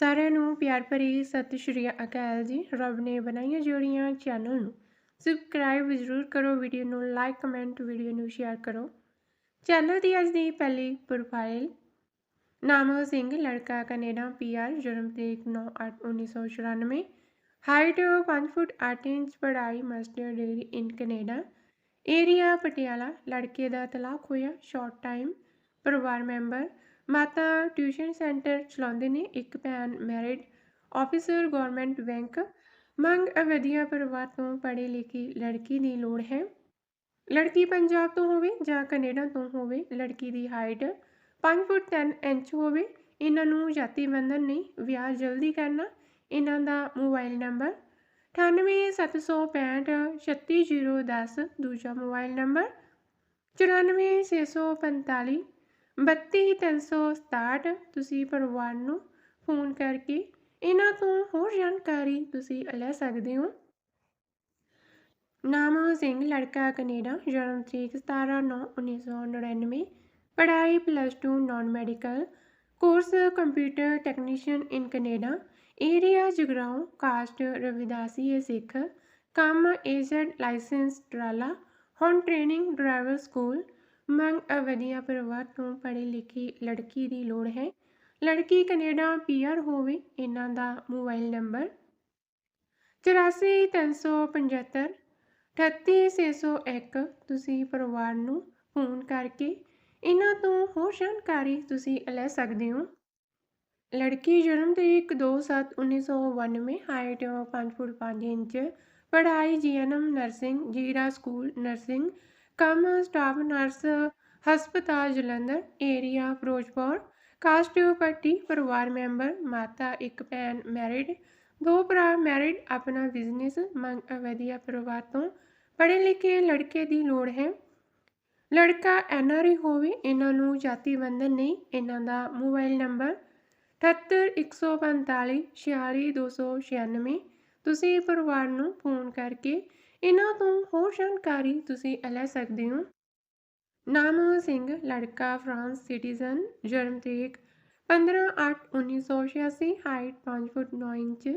ਸਾਰਿਆਂ ਨੂੰ ਪਿਆਰ ਭਰੀ ਸਤਿ ਸ਼੍ਰੀ ਅਕਾਲ ਜੀ। ਰੱਬ ਨੇ ਬਣਾਈਆਂ ਜੋੜੀਆਂ ਚੈਨਲ ਨੂੰ ਸਬਸਕ੍ਰਾਈਬ ਜ਼ਰੂਰ ਕਰੋ ਵੀਡੀਓ ਨੂੰ ਲਾਈਕ ਕਮੈਂਟ ਵੀਡੀਓ ਨੂੰ ਸ਼ੇਅਰ ਕਰੋ। ਚੈਨਲ ਦੀ ਅੱਜ ਦੀ ਪਹਿਲੀ ਪ੍ਰੋਫਾਈਲ ਨਾਮ ਸਿੰਘ, ਲੜਕਾ ਕੈਨੇਡਾ ਪੀਆਰ ਜਨਮ ਤਰੀਕ 9/8/1994 ਹਾਈਟ 5 ਫੁੱਟ 8 ਇੰਚ, ਪੜ੍ਹਾਈ master degree in Canada. Area Patiala, ਲੜਕੇ ਦਾ ਤਲਾਕ ਹੋਇਆ ਸ਼ਾਰਟ ਟਾਈਮ ਪਰਿਵਾਰ ਮੈਂਬਰ ਮਾਤਾ ਟਿਊਸ਼ਨ ਸੈਂਟਰ ਚਲਾਉਂਦੇ ਨੇ ਇੱਕ ਭੈਣ ਮੈਰਿਡ ਆਫੀਸਰ ਗਵਰਨਮੈਂਟ ਬੈਂਕ ਮੰਗ ਅਵਧੀਆ ਪਰਿਵਾਰ ਤੋਂ ਪੜ੍ਹੇ ਲਿਖੀ ਲੜਕੀ ਦੀ ਲੋੜ ਹੈ। ਲੜਕੀ ਪੰਜਾਬ ਤੋਂ ਹੋਵੇ ਜਾਂ ਕੈਨੇਡਾ ਤੋਂ ਹੋਵੇ, ਲੜਕੀ ਦੀ ਹਾਈਟ 5 ਫੁੱਟ 10 ਇੰਚ ਹੋਵੇ, ਇਹਨਾਂ ਨੂੰ ਜਾਤੀ ਬੰਧਨ ਨਹੀਂ, ਵਿਆਹ ਜਲਦੀ ਕਰਨਾ, ਇਹਨਾਂ ਦਾ ਮੋਬਾਈਲ ਨੰਬਰ 9876 36010 ਦੂਜਾ ਮੋਬਾਈਲ ਨੰਬਰ 94645 32367 ਤੁਸੀਂ ਪਰਿਵਾਰ ਨੂੰ ਫੋਨ ਕਰਕੇ ਇਹਨਾਂ ਤੋਂ ਹੋਰ ਜਾਣਕਾਰੀ ਤੁਸੀਂ ਲੈ ਸਕਦੇ ਹੋ। ਨਾਮ ਸਿੰਘ, ਲੜਕਾ ਕੈਨੇਡਾ, ਜਨਮ ਤਰੀਕ 17/9/1999 ਪੜ੍ਹਾਈ plus 2 non medical course computer technician in Canada area Jagraon caste Ravidasi ਹੈ ਸਿੱਖ, ਕੰਮ ਏਜੰਟ ਲਾਇਸੈਂਸ ਟਰਾਲਾ ਹੁਣ ਟ੍ਰੇਨਿੰਗ ਡਰਾਈਵਰ ਸਕੂਲ ਮੰਗ ਅਵਧੀਆ ਪਰਿਵਾਰ ਤੋਂ ਪੜ੍ਹੀ ਲਿਖੀ ਲੜਕੀ ਦੀ ਲੋੜ ਹੈ। ਲੜਕੀ ਕੈਨੇਡਾ ਪੀਆਰ ਹੋਵੇ, ਇਹਨਾਂ ਦਾ ਮੋਬਾਈਲ ਨੰਬਰ 84375 38601 ਤੁਸੀਂ ਪਰਿਵਾਰ ਨੂੰ ਫੋਨ ਕਰਕੇ ਇਹਨਾਂ ਤੋਂ ਹੋਰ ਜਾਣਕਾਰੀ ਤੁਸੀਂ ਲੈ ਸਕਦੇ ਹੋ। ਲੜਕੀ ਜਨਮ ਤਰੀਕ 2/7/1992 ਹਾਈਟ 5 ਫੁੱਟ 5 ਇੰਚ, ਪੜ੍ਹਾਈ GNM nursing, Zira school nursing ਕੰਮ ਸਟਾਫ ਨਰਸ ਹਸਪਤਾਲ, ਜਲੰਧਰ ਏਰੀਆ ਫਿਰੋਜ਼ਪੁਰ, ਕਾਸਟ ਪੱਟੀ ਪਰਿਵਾਰ ਮੈਂਬਰ, ਮਾਤਾ, ਇੱਕ ਭੈਣ ਮੈਰਿਡ ਦੋ ਭਰਾ ਮੈਰਿਡ ਆਪਣਾ ਬਿਜ਼ਨਸ ਮੰਗ, ਵਧੀਆ ਪਰਿਵਾਰ ਤੋਂ ਪੜ੍ਹੇ ਲਿਖੇ ਲੜਕੇ ਦੀ ਲੋੜ ਹੈ। ਲੜਕਾ ਐਨਆਰਆਈ ਹੋਵੇ, ਇਹਨਾਂ ਨੂੰ ਜਾਤੀ ਬੰਧਨ ਨਹੀਂ, ਇਹਨਾਂ ਦਾ ਮੋਬਾਈਲ ਨੰਬਰ 78145 46296 ਤੁਸੀਂ ਪਰਿਵਾਰ ਨੂੰ ਫੋਨ ਕਰਕੇ ਇਹਨਾਂ ਤੋਂ ਹੋਰ ਜਾਣਕਾਰੀ ਤੁਸੀਂ ਲੈ ਸਕਦੇ ਹੋ। ਨਾਮ ਸਿੰਘ, ਲੜਕਾ, ਫਰਾਂਸ ਸਿਟੀਜ਼ਨ, ਜਨਮ ਤਰੀਕ 15/8/1986 ਹਾਈਟ 5 ਫੁੱਟ 9 ਇੰਚ,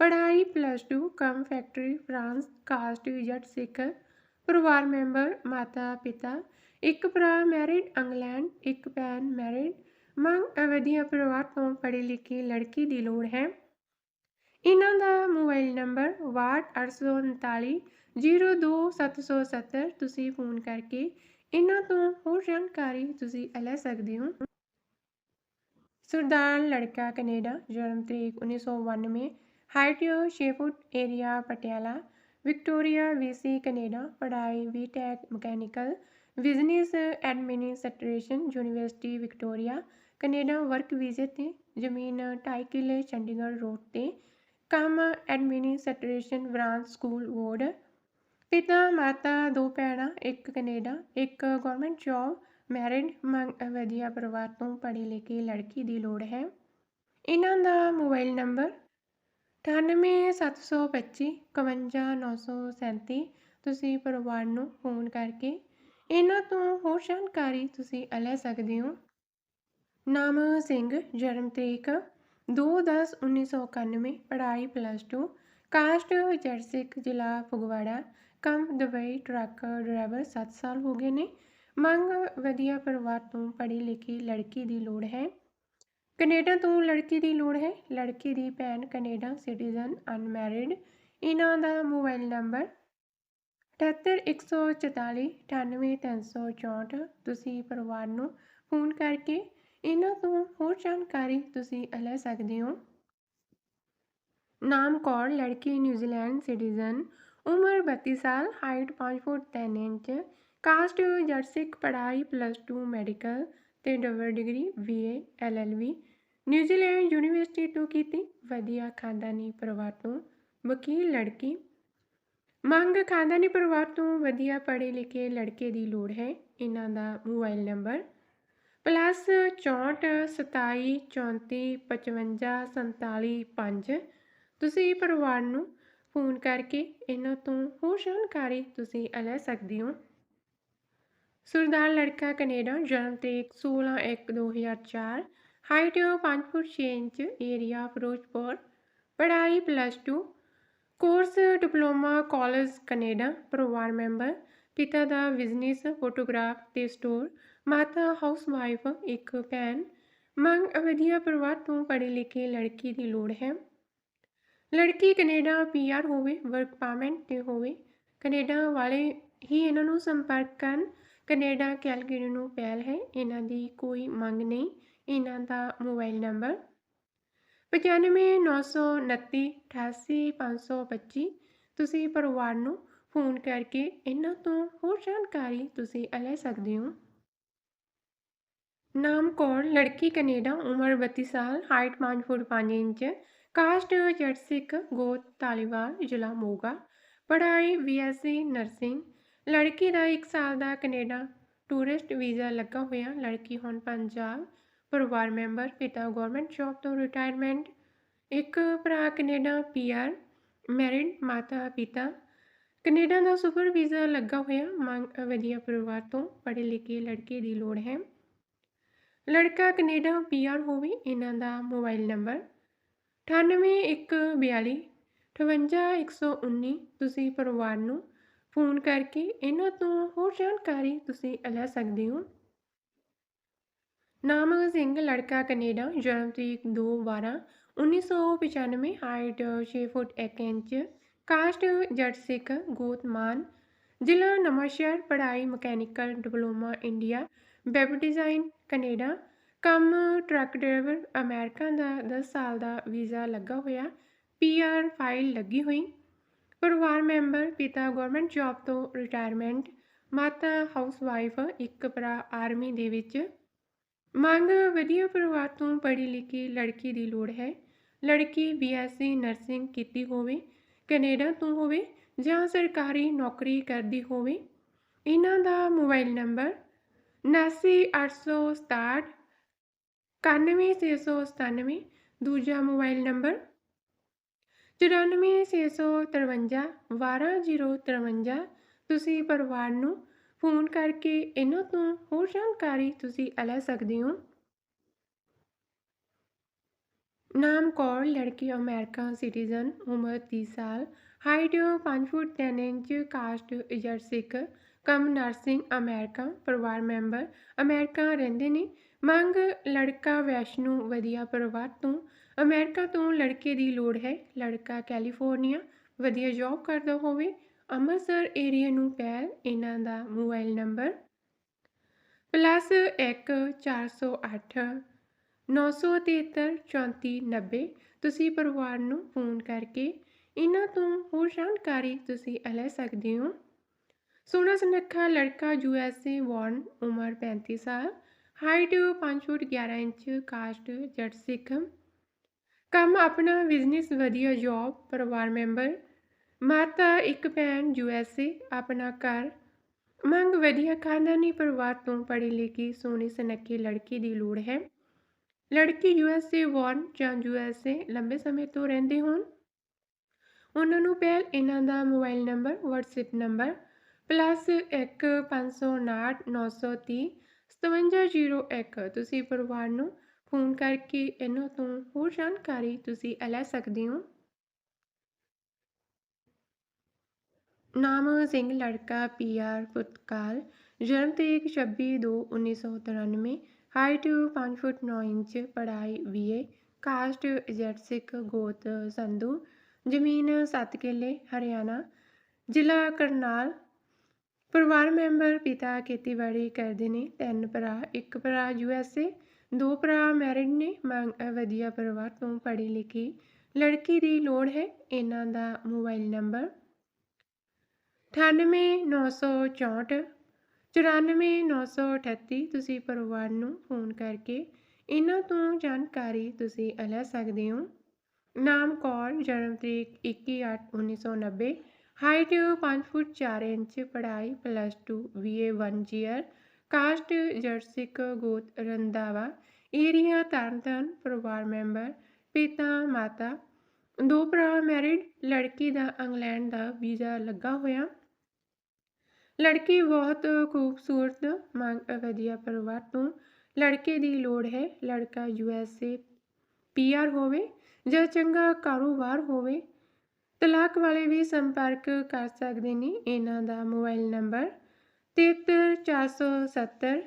ਪੜ੍ਹਾਈ ਪਲੱਸ 2 ਕਮ factory France caste Jatt Sikh ਪਰਿਵਾਰ ਮੈਂਬਰ, ਮਾਤਾ, ਪਿਤਾ, ਇੱਕ ਭਰਾ ਮੈਰਿਡ ਇੰਗਲੈਂਡ ਇੱਕ ਭੈਣ ਮੈਰਿਡ ਮੰਗ ਅਵਧੀਆ ਪਰਿਵਾਰ ਤੋਂ ਪੜ੍ਹੀ ਲਿਖੀ ਲੜਕੀ ਦੀ ਲੋੜ ਹੈ। ਇਹਨਾਂ ਦਾ ਮੋਬਾਈਲ ਨੰਬਰ 6839 02770 ਤੁਸੀਂ ਫੋਨ ਕਰਕੇ ਇਹਨਾਂ ਤੋਂ ਹੋਰ ਜਾਣਕਾਰੀ ਤੁਸੀਂ ਲੈ ਸਕਦੇ ਹੋ। ਸਰਦਾਰ ਲੜਕਾ ਕੈਨੇਡਾ, ਜਨਮ ਤਰੀਕ 1992 height 6 foot area Patiala, Victoria BC Canada, ਪੜ੍ਹਾਈ BTech mechanical, business administration, university, Victoria, Canada, work ਵੀਜ਼ੇ ਤੇ ਜ਼ਮੀਨ 2.5 ਕਿੱਲੇ, ਚੰਡੀਗੜ੍ਹ ਰੋਡ ਤੇ, ਕੰਮ ਐਡਮਿਨਿਸਟ੍ਰੇਸ਼ਨ, ਬ੍ਰਾਂਚ ਸਕੂਲ ਬੋਰਡ ਪਿਤਾ ਮਾਤਾ ਦੋ ਭੈਣਾਂ, ਇੱਕ ਕੈਨੇਡਾ, ਇੱਕ ਗਵਰਨਮੈਂਟ ਜੌਬ, ਮੈਰਿਡ ਮੰਗ ਵਧੀਆ ਪਰਿਵਾਰ ਤੋਂ ਪੜ੍ਹੀ ਲਿਖੀ ਲੜਕੀ ਦੀ ਲੋੜ ਹੈ। ਇਹਨਾਂ ਦਾ ਮੋਬਾਈਲ ਨੰਬਰ 98725 51937 ਤੁਸੀਂ ਪਰਿਵਾਰ ਨੂੰ ਫੋਨ ਕਰਕੇ ਇਹਨਾਂ ਤੋਂ ਹੋਰ ਜਾਣਕਾਰੀ ਤੁਸੀਂ ਲੈ ਸਕਦੇ ਹੋ। ਨਾਮ ਸਿੰਘ, ਜਨਮ ਤਰੀਕ 2/10/1991 ਪੜ੍ਹਾਈ ਪਲੱਸ 2 ਕਾਸਟ ਜਰਸਿਕ ਜ਼ਿਲ੍ਹਾ ਫਗਵਾੜਾ ਕੰਮ ਦੁਬਈ ਟਰੱਕ ਡਰਾਈਵਰ 7 ਸਾਲ ਹੋ ਗਏ ਨੇ। ਮੰਗ ਵਧੀਆ ਪਰਿਵਾਰ ਤੋਂ ਪੜ੍ਹੀ ਲਿਖੀ ਲੜਕੀ ਦੀ ਲੋੜ ਹੈ। ਕੈਨੇਡਾ ਤੋਂ ਲੜਕੀ ਦੀ ਲੋੜ ਹੈ। ਲੜਕੀ ਦੀ ਭੈਣ ਕੈਨੇਡਾ ਸਿਟੀਜ਼ਨ, ਅਨਮੈਰਿਡ। ਇਹਨਾਂ ਦਾ ਮੋਬਾਈਲ ਨੰਬਰ 78144 98364 ਤੁਸੀਂ ਪਰਿਵਾਰ ਨੂੰ ਫੋਨ ਕਰਕੇ ਇਹਨਾਂ ਤੋਂ ਹੋਰ ਜਾਣਕਾਰੀ ਤੁਸੀਂ ਲੈ ਸਕਦੇ ਹੋ। ਨਾਮ ਕੌਰ, ਲੜਕੀ ਨਿਊਜ਼ੀਲੈਂਡ ਸਿਟੀਜ਼ਨ। ਉਮਰ 32 ਸਾਲ ਹਾਈਟ 5 ਫੁੱਟ 3 ਇੰਚ ਕਾਸਟ ਜਰਸਿਕ ਪੜ੍ਹਾਈ ਪਲੱਸ 2 ਮੈਡੀਕਲ ਤੇ double degree BA LLB New Zealand university ਤੋਂ ਕੀਤੀ। ਵਧੀਆ ਖਾਨਦਾਨੀ ਪਰਿਵਾਰ ਤੋਂ ਵਕੀਲ, ਲੜਕੀ। ਮੰਗ ਖਾਨਦਾਨੀ ਪਰਿਵਾਰ ਤੋਂ ਵਧੀਆ ਪੜ੍ਹੇ ਲਿਖੇ ਲੜਕੇ ਦੀ ਲੋੜ ਹੈ। ਇਹਨਾਂ ਦਾ ਮੋਬਾਈਲ ਨੰਬਰ ਪਲੱਸ 64 27 34 55 47 5 ਤੁਸੀਂ ਪਰਿਵਾਰ ਨੂੰ ਫੋਨ ਕਰਕੇ ਇਹਨਾਂ ਤੋਂ ਹੋਰ ਜਾਣਕਾਰੀ ਤੁਸੀਂ ਲੈ ਸਕਦੇ ਹੋ। ਸਰਦਾਰ ਲੜਕਾ ਕੈਨੇਡਾ, ਜਨਮ ਤਰੀਕ 16 1 2004 height 5 foot 6 inch area Ferozepur, ਪੜ੍ਹਾਈ plus 2 course diploma college Canada, ਪਰਿਵਾਰ ਮੈਂਬਰ, ਪਿਤਾ ਦਾ ਬਿਜ਼ਨਸ ਫੋਟੋਗ੍ਰਾਫ ਤੇ ਸਟੋਰ ਮਾਤਾ ਹਾਊਸਵਾਈਫ ਇੱਕ ਭੈਣ। ਮੰਗ ਵਧੀਆ ਪਰਿਵਾਰ ਤੋਂ ਪੜ੍ਹੇ ਲਿਖੇ ਲੜਕੀ ਦੀ ਲੋੜ ਹੈ। ਲੜਕੀ ਕੈਨੇਡਾ ਪੀਆਰ ਹੋਵੇ, ਵਰਕ ਪਰਮਿਟ ਤੇ ਹੋਵੇ, ਕੈਨੇਡਾ ਵਾਲੇ ਹੀ ਇਹਨਾਂ ਨੂੰ ਸੰਪਰਕ ਕਰਨ। ਕੈਨੇਡਾ ਕੈਲਗਰੀ ਨੂੰ ਪਹਿਲ ਹੈ, ਇਹਨਾਂ ਦੀ ਕੋਈ ਮੰਗ ਨਹੀਂ, ਇਹਨਾਂ ਦਾ ਮੋਬਾਈਲ ਨੰਬਰ 959929 88525 ਤੁਸੀਂ ਪਰਿਵਾਰ ਨੂੰ ਫੋਨ ਕਰਕੇ ਇਹਨਾਂ ਤੋਂ ਹੋਰ ਜਾਣਕਾਰੀ ਤੁਸੀਂ ਲੈ ਸਕਦੇ ਹੋ। ਨਾਮ ਕੌਰ ਲੜਕੀ ਕੈਨੇਡਾ, ਉਮਰ 32 ਸਾਲ, ਹਾਈਟ 5 ਫੁੱਟ 5 ਇੰਚ ਕਾਸਟ ਜੱਟ ਸਿੱਖ ਗੋਤ ਤਾਲੀਵਾਲ, ਜ਼ਿਲ੍ਹਾ ਮੋਗਾ। ਪੜ੍ਹਾਈ ਬੀਐਸਸੀ ਨਰਸਿੰਗ। ਲੜਕੀ ਦਾ 1 ਸਾਲ ਦਾ ਕੈਨੇਡਾ ਟੂਰਿਸਟ ਵੀਜ਼ਾ ਲੱਗਾ ਹੋਇਆ। ਲੜਕੀ ਹੁਣ ਪੰਜਾਬ ਪਰਿਵਾਰ ਮੈਂਬਰ, ਪਿਤਾ ਗਵਰਨਮੈਂਟ ਜੌਬ ਤੋਂ ਰਿਟਾਇਰਮੈਂਟ। ਇੱਕ ਭਰਾ ਕੈਨੇਡਾ ਪੀਆਰ ਮੈਰਿਡ ਮਾਤਾ ਪਿਤਾ। ਕੈਨੇਡਾ ਦਾ ਸੁਪਰ ਵੀਜ਼ਾ ਲੱਗਾ ਹੋਇਆ। ਮੰਗ ਵਧੀਆ ਪਰਿਵਾਰ ਤੋਂ ਪੜ੍ਹੇ ਲਿਖੇ ਲੜਕੇ ਦੀ ਲੋੜ ਹੈ। ਲੜਕਾ ਕੈਨੇਡਾ ਪੀਆਰ ਹੋਵੇ, ਇਹਨਾਂ ਦਾ ਮੋਬਾਈਲ ਨੰਬਰ 9812 58119 ਤੁਸੀਂ ਪਰਿਵਾਰ ਨੂੰ ਫੋਨ ਕਰਕੇ ਇਹਨਾਂ ਤੋਂ ਹੋਰ ਜਾਣਕਾਰੀ ਤੁਸੀਂ ਲੈ ਸਕਦੇ ਹੋ। ਨਾਮ ਸਿੰਘ, ਲੜਕਾ ਕੈਨੇਡਾ ਜਨਮ ਤਰੀਕ 2/12 1995 ਹਾਈਟ 6 ਫੁੱਟ 1 ਇੰਚ, ਕਾਸਟ ਜੱਟ ਸਿੱਖ ਗੋਤ ਮਾਨ ਜ਼ਿਲ੍ਹਾ ਨਵਾਂਸ਼ਹਿਰ, ਪੜ੍ਹਾਈ mechanical diploma India, web design Canada ਕੰਮ ਟਰੱਕ ਡਰਾਈਵਰ ਅਮਰੀਕਾ ਦਾ 10 ਸਾਲ ਦਾ ਵੀਜ਼ਾ ਲੱਗਾ ਹੋਇਆ ਪੀਆਰ ਫਾਈਲ ਲੱਗੀ ਹੋਈ। ਪਰਿਵਾਰ ਮੈਂਬਰ, ਪਿਤਾ ਗਵਰਨਮੈਂਟ ਜੌਬ ਤੋਂ ਰਿਟਾਇਰਮੈਂਟ ਮਾਤਾ ਹਾਊਸਵਾਈਫ ਇੱਕ ਭਰਾ ਆਰਮੀ ਦੇ ਵਿੱਚ। ਮੰਗ ਵਧੀਆ ਪਰਿਵਾਰ ਤੋਂ ਪੜ੍ਹੀ ਲਿਖੀ ਲੜਕੀ ਦੀ ਲੋੜ ਹੈ। ਲੜਕੀ ਬੀਐਸਸੀ ਨਰਸਿੰਗ ਕੀਤੀ ਹੋਵੇ, ਕੈਨੇਡਾ ਤੋਂ ਹੋਵੇ ਜਾਂ ਸਰਕਾਰੀ ਨੌਕਰੀ ਕਰਦੀ ਹੋਵੇ। ਇਹਨਾਂ ਦਾ ਮੋਬਾਈਲ ਨੰਬਰ ਇਕਾਨਵੇਂ ਛੇ ਸੌ ਸਤਾਨਵੇਂ, ਦੂਜਾ ਮੋਬਾਈਲ ਨੰਬਰ 9465 12053 ਤੁਸੀਂ ਪਰਿਵਾਰ ਨੂੰ ਫੋਨ ਕਰਕੇ ਇਹਨਾਂ ਤੋਂ ਹੋਰ ਜਾਣਕਾਰੀ ਤੁਸੀਂ ਲੈ ਸਕਦੇ ਹੋ। ਨਾਮ ਕੌਰ, ਲੜਕੀ ਅਮਰੀਕਾ, ਸਿਟੀਜ਼ਨ, ਉਮਰ 30 ਸਾਲ। ਹਾਈਟ 5 ਫੁੱਟ 10 ਇੰਚ, ਕਾਸਟ ਜਰ ਸਿੱਖ। ਕਮ ਨਰਸਿੰਗ ਅਮਰੀਕਾ, ਪਰਿਵਾਰ ਮੈਂਬਰ। ਅਮਰੀਕਾ ਰਹਿੰਦੇ ਨੇ। ਮੰਗ ਲੜਕਾ ਵੈਸ਼ਨੂ ਵਧੀਆ ਪਰਿਵਾਰ ਤੋਂ। ਅਮਰੀਕਾ ਤੋਂ ਲੜਕੇ ਦੀ ਲੋੜ ਹੈ। ਲੜਕਾ ਕੈਲੀਫੋਰਨੀਆ ਵਧੀਆ ਜੌਬ ਕਰਦਾ ਹੋਵੇ। ਅੰਮ੍ਰਿਤਸਰ ਏਰੀਆ ਨੂੰ ਪਹਿਲ ਇਹਨਾਂ ਦਾ ਮੋਬਾਈਲ ਨੰਬਰ ਪਲੱਸ 1 408 973 3490 ਤੁਸੀਂ ਪਰਿਵਾਰ ਨੂੰ ਫੋਨ ਕਰਕੇ ਇਹਨਾਂ ਤੋਂ ਹੋਰ ਜਾਣਕਾਰੀ ਤੁਸੀਂ ਲੈ ਸਕਦੇ ਹੋ। ਸੋਹਣਾ ਸੁਨੱਖਾ ਲੜਕਾ ਯੂਐਸਏ ਵਾਰਨ, ਉਮਰ 35 ਸਾਲ। ਹਾਈਟ 5 ਫੁੱਟ 11 ਇੰਚ, ਕਾਸਟ ਜੱਟ ਸਿੱਖ। ਕੰਮ ਆਪਣਾ ਬਿਜ਼ਨਸ ਵਧੀਆ ਜੌਬ ਪਰਿਵਾਰ ਮੈਂਬਰ ਮਾਤਾ ਇੱਕ ਭੈਣ ਯੂਐਸਏ ਆਪਣਾ ਘਰ। ਮੰਗ ਵਧੀਆ ਖਾਨਦਾਨੀ ਪਰਿਵਾਰ ਤੋਂ ਪੜ੍ਹੀ ਲਿਖੀ ਸੋਹਣੀ ਸੁਨੱਖੀ ਲੜਕੀ ਦੀ ਲੋੜ ਹੈ। ਲੜਕੀ ਯੂਐਸਏ ਵਾਰਨ ਜਾਂ ਯੂਐਸਏ ਲੰਬੇ ਸਮੇਂ ਤੋਂ ਰਹਿੰਦੇ ਹੋਣ। ਉਹਨਾਂ ਨੂੰ ਪਹਿਲ ਇਹਨਾਂ ਦਾ mobile number, WhatsApp number plus 1 559 930 5701 ਤੁਸੀਂ ਪਰਿਵਾਰ ਨੂੰ ਫੋਨ ਕਰਕੇ ਇਹਨਾਂ ਤੋਂ ਹੋਰ ਜਾਣਕਾਰੀ ਤੁਸੀਂ ਲੈ ਸਕਦੇ ਹੋ। ਨਾਮ ਸਿੰਘ, ਲੜਕਾ ਪੀਆਰ ਪੁਤਕਾਲ, ਜਨਮ ਤਰੀਕ 26/2/1993 ਹਾਈਟ 5 ਫੁੱਟ 9 ਇੰਚ, ਪੜ੍ਹਾਈ ਬੀਏ ਕਾਸਟ ਜੱਟ ਸਿੱਖ, ਗੋਤ ਸੰਧੂ, ਜ਼ਮੀਨ 7 ਕਿੱਲੇ, ਹਰਿਆਣਾ, ਜ਼ਿਲ੍ਹਾ ਕਰਨਾਲ ਪਰਿਵਾਰ ਮੈਂਬਰ ਪਿਤਾ ਖੇਤੀਬਾੜੀ ਕਰਦੇ ਨੇ, ਤਿੰਨ ਭਰਾ, ਇੱਕ ਭਰਾ ਯੂਐਸਏ ਦੋ ਭਰਾ ਮੈਰਿਡ ਨੇ, ਮੰਗ ਵਧੀਆ ਪਰਿਵਾਰ ਤੋਂ ਪੜ੍ਹੀ ਲਿਖੀ ਲੜਕੀ ਦੀ ਲੋੜ ਹੈ, ਇਹਨਾਂ ਦਾ ਮੋਬਾਈਲ ਨੰਬਰ 98964 94938 ਤੁਸੀਂ ਪਰਿਵਾਰ ਨੂੰ ਫੋਨ ਕਰਕੇ ਇਹਨਾਂ ਤੋਂ ਜਾਣਕਾਰੀ ਤੁਸੀਂ ਲੈ ਸਕਦੇ ਹੋ। ਨਾਮ ਕੌਰ, ਜਨਮ ਤਰੀਕ 21/8/1990 ਹਾਈਟ 5 ਫੁੱਟ 4 ਇੰਚ ਪੜ੍ਹਾਈ ਪਲੱਸ 2 ਬੀਏ 1 ਜੀਅਰ ਕਾਸਟ ਜਰਸਿਕ ਗੋਤ ਰੰਦਾਵਾ ਏਰੀਆ ਤਰਨਤਨ ਪਰਿਵਾਰ ਮੈਂਬਰ ਪਿਤਾ ਮਾਤਾ ਦੋ ਭਰਾ ਮੈਰਿਡ ਲੜਕੀ ਦਾ ਇੰਗਲੈਂਡ ਦਾ ਵੀਜ਼ਾ ਲੱਗਾ ਹੋਇਆ ਲੜਕੀ ਬਹੁਤ ਖੂਬਸੂਰਤ ਮੰਗ ਵਧੀਆ ਪਰਿਵਾਰ ਤੋਂ ਲੜਕੇ ਦੀ ਲੋੜ ਹੈ ਲੜਕਾ U S A P R ਹੋਵੇ ਜਾਂ ਚੰਗਾ ਕਾਰੋਬਾਰ ਹੋਵੇ ਤਲਾਕ ਵਾਲੇ ਵੀ ਸੰਪਰਕ ਕਰ ਸਕਦੇ ਨੇ ਇਹਨਾਂ ਦਾ ਮੋਬਾਈਲ ਨੰਬਰ 73470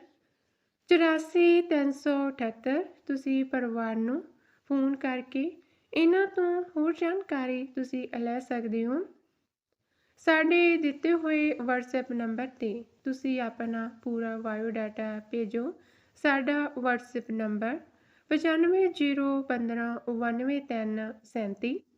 84378 ਤੁਸੀਂ ਪਰਿਵਾਰ ਨੂੰ ਫੋਨ ਕਰਕੇ ਇਹਨਾਂ ਤੋਂ ਹੋਰ ਜਾਣਕਾਰੀ ਤੁਸੀਂ ਲੈ ਸਕਦੇ ਹੋ। ਸਾਡੇ ਦਿੱਤੇ ਹੋਏ WhatsApp ਨੰਬਰ ਤੇ ਤੁਸੀਂ ਆਪਣਾ ਪੂਰਾ ਬਾਇਓ ਡਾਟਾ ਭੇਜੋ। ਸਾਡਾ WhatsApp ਨੰਬਰ 9501599337